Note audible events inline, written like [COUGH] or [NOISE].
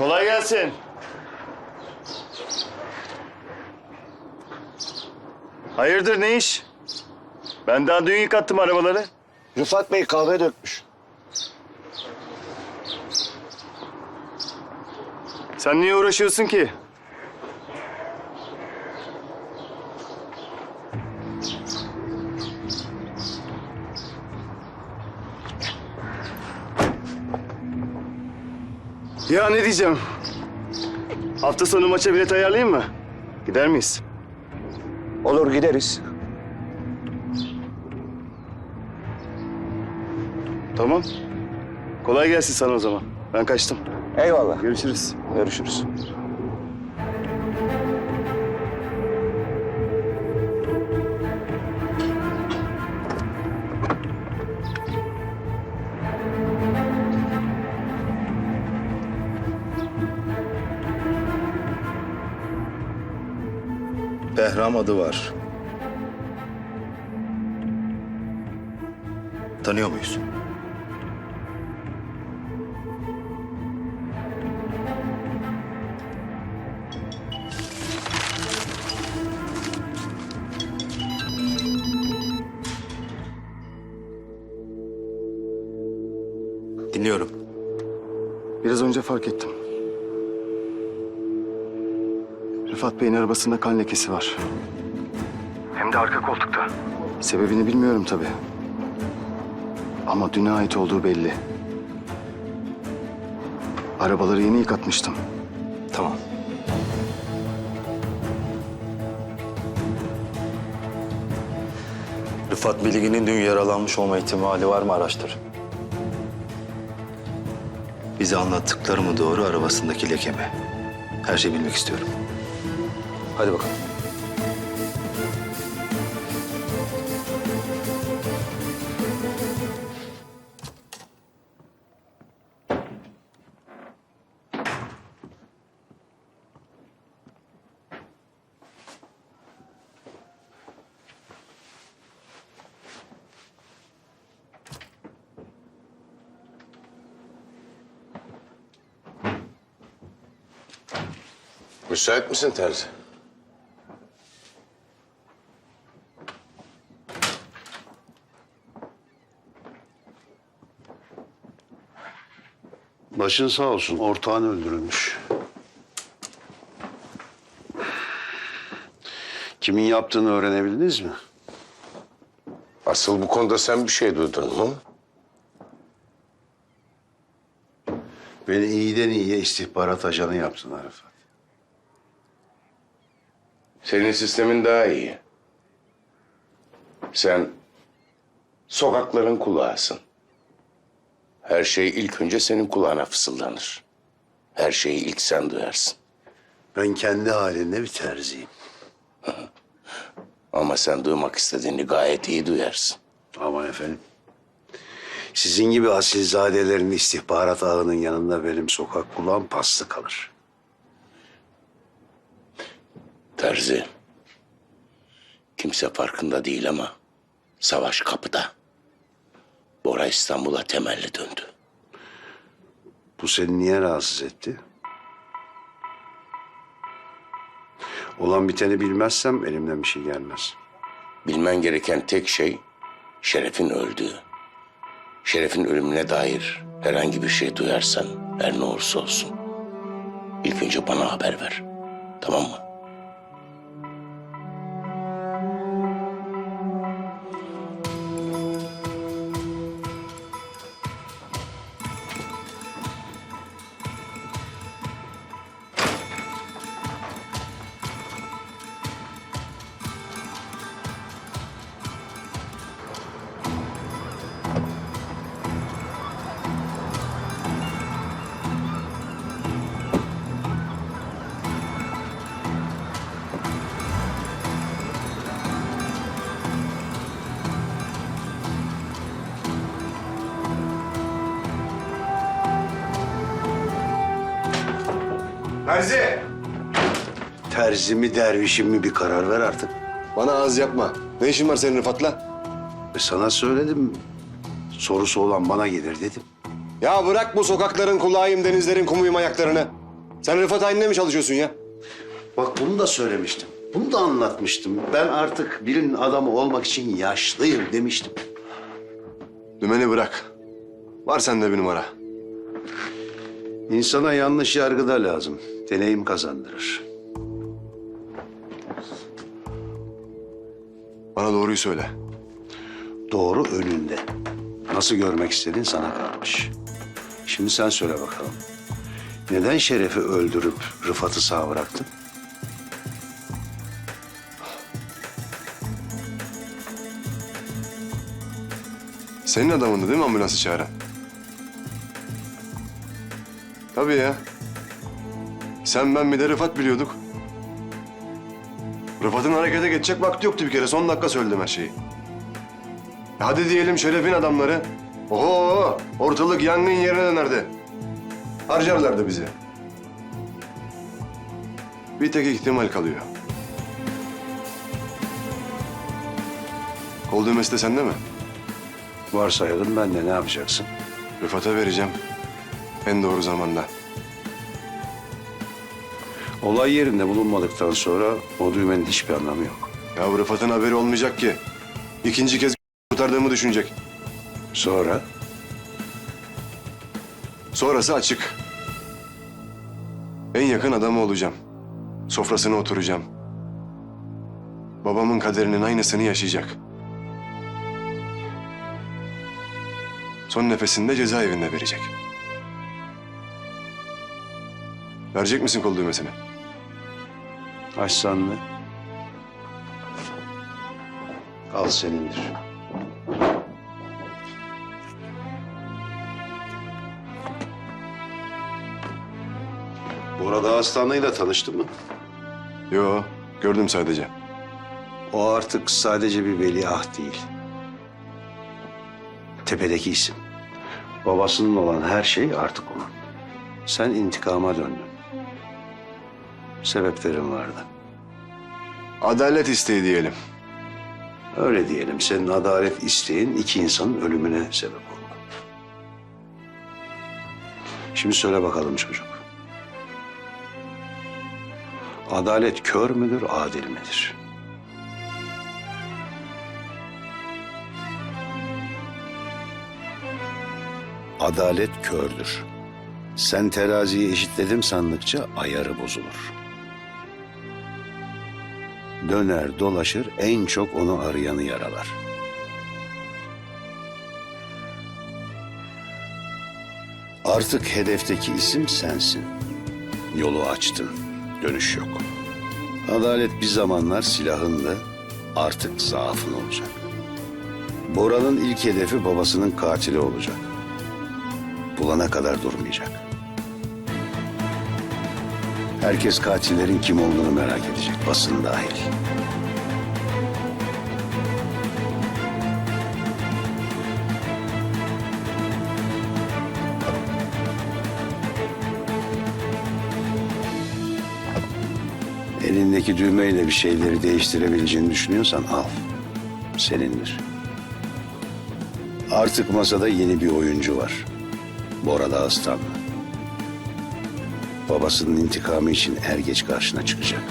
Kolay gelsin. Hayırdır ne iş? Ben daha dün yıkattım arabaları. Rıfat Bey kahve dökmüş. Sen niye uğraşıyorsun ki? Ya ne diyeceğim? Hafta sonu maça bilet ayarlayayım mı? Gider miyiz? Olur gideriz. Tamam. Kolay gelsin sana o zaman. Ben kaçtım. Eyvallah. Görüşürüz. Görüşürüz. Behram adı var. Tanıyor muyuz? Dinliyorum. Biraz önce fark ettim. Rıfat Bey'in arabasında kan lekesi var. Hem de arka koltukta. Sebebini bilmiyorum tabii. Ama düne ait olduğu belli. Arabaları yeni yıkatmıştım. Tamam. Rıfat Bilgin'in dün yaralanmış olma ihtimali var mı araştır. Bize anlattıkları mı doğru arabasındaki leke mi? Her şeyi bilmek istiyorum. Hadi bakalım. Müsait misin Terzi? Başın sağ olsun. Ortağın öldürülmüş. Kimin yaptığını öğrenebildiniz mi? Asıl bu konuda sen bir şey duydun mu? Beni iyiden iyiye istihbarat ajanı yaptın Arifat. Senin sistemin daha iyi. Sen sokakların kulağısın. Her şey ilk önce senin kulağına fısıldanır. Her şeyi ilk sen duyarsın. Ben kendi halinde bir terziyim. [LAUGHS] Ama sen duymak istediğini gayet iyi duyarsın. Aman efendim. Sizin gibi asilzadelerin istihbarat ağının yanında benim sokak kulağım paslı kalır. Terzi. Kimse farkında değil ama savaş kapıda. Bora İstanbul'a temelli döndü. Bu seni niye rahatsız etti? Olan biteni bilmezsem elimden bir şey gelmez. Bilmen gereken tek şey Şeref'in öldüğü. Şeref'in ölümüne dair herhangi bir şey duyarsan her ne olursa olsun ilk önce bana haber ver. Tamam mı? Terzi! Terzi mi dervişim mi bir karar ver artık. Bana ağız yapma. Ne işin var senin Rıfat'la? E sana söyledim. Sorusu olan bana gelir dedim. Ya bırak bu sokakların kulağıyım, denizlerin kumuyum ayaklarını. Sen Rıfat Ayn'le mi çalışıyorsun ya? Bak bunu da söylemiştim. Bunu da anlatmıştım. Ben artık birinin adamı olmak için yaşlıyım demiştim. Dümeni bırak. Var sende bir numara. İnsana yanlış yargı da lazım. Deneyim kazandırır. Bana doğruyu söyle. Doğru önünde. Nasıl görmek istediğin sana kalmış. Şimdi sen söyle bakalım. Neden Şeref'i öldürüp Rıfat'ı sağ bıraktın? Senin adamındı değil mi ambulansı çağıran? Tabii ya. Sen ben bir de Rıfat biliyorduk. Rıfat'ın harekete geçecek vakti yoktu bir kere. Son dakika söyledim her şeyi. E Hadi diyelim Şeref'in adamları. Oho ortalık yangın yerine dönerdi. Harcarlardı bizi. Bir tek ihtimal kalıyor. Kol düğmesi de sende mi? Varsayalım ben de ne yapacaksın? Rıfat'a vereceğim. En doğru zamanda. Olay yerinde bulunmadıktan sonra o düğmenin hiçbir anlamı yok. Ya Rıfat'ın haberi olmayacak ki. İkinci kez kurtardığımı düşünecek. Sonra Sonrası açık. En yakın adamı olacağım. Sofrasına oturacağım. Babamın kaderinin aynısını yaşayacak. Son nefesinde cezaevinde verecek. Verecek misin kol düğmesini? açsan ne? Al senindir. Burada hastaneyle tanıştın mı? Yo, gördüm sadece. O artık sadece bir veliaht değil. Tepedeki isim. Babasının olan her şey artık onun. Sen intikama döndün. Sebeplerin vardı. Adalet isteği diyelim. Öyle diyelim senin adalet isteğin iki insanın ölümüne sebep oldu. Şimdi söyle bakalım çocuk. Adalet kör müdür, adil midir? Adalet kördür. Sen teraziyi eşitledim sandıkça ayarı bozulur. Döner dolaşır en çok onu arayanı yaralar. Artık hedefteki isim sensin. Yolu açtın. Dönüş yok. Adalet bir zamanlar silahındı. Artık zaafın olacak. Bora'nın ilk hedefi babasının katili olacak. Bulana kadar durmayacak. Herkes katillerin kim olduğunu merak edecek, basın dahil. Elindeki düğmeyle bir şeyleri değiştirebileceğini düşünüyorsan al. Senindir. Artık masada yeni bir oyuncu var. Bora Dağıstanlı. Babasının intikamı için er geç karşına çıkacak.